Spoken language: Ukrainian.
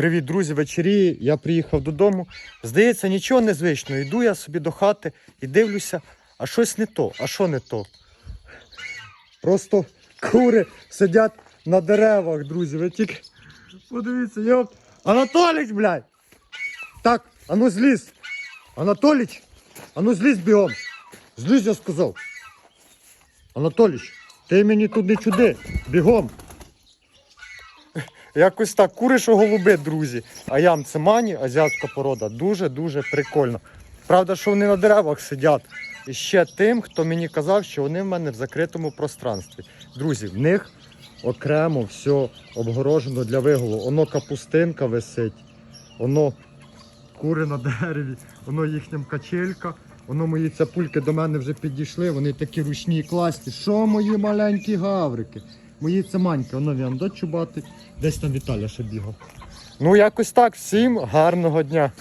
Привіт, друзі, вечері. Я приїхав додому. Здається, нічого незвичного. Йду я собі до хати і дивлюся, а щось не то. А що не то? Просто кури сидять на деревах, друзі. Ви тільки подивіться, йоп. Анатоліч, блядь! Так, а ну злізь. Анатоліч, а ну злізь бігом. Злізь, я сказав. Анатоліч, ти мені тут не чуди. Бігом. Якось так, кури, що голуби, друзі. А ям це мані, азіатська порода. Дуже-дуже прикольно. Правда, що вони на деревах сидять. І ще тим, хто мені казав, що вони в мене в закритому пространстві. Друзі, в них окремо все обгорожено для вигулу. Воно капустинка висить, воно кури на дереві, воно їхня качелька. Воно мої цапульки до мене вже підійшли, вони такі ручні класні. Що мої маленькі гаврики? Мої цеманьки, воно він до чубати. Десь там Віталя ще бігав. Ну, якось так. Всім гарного дня.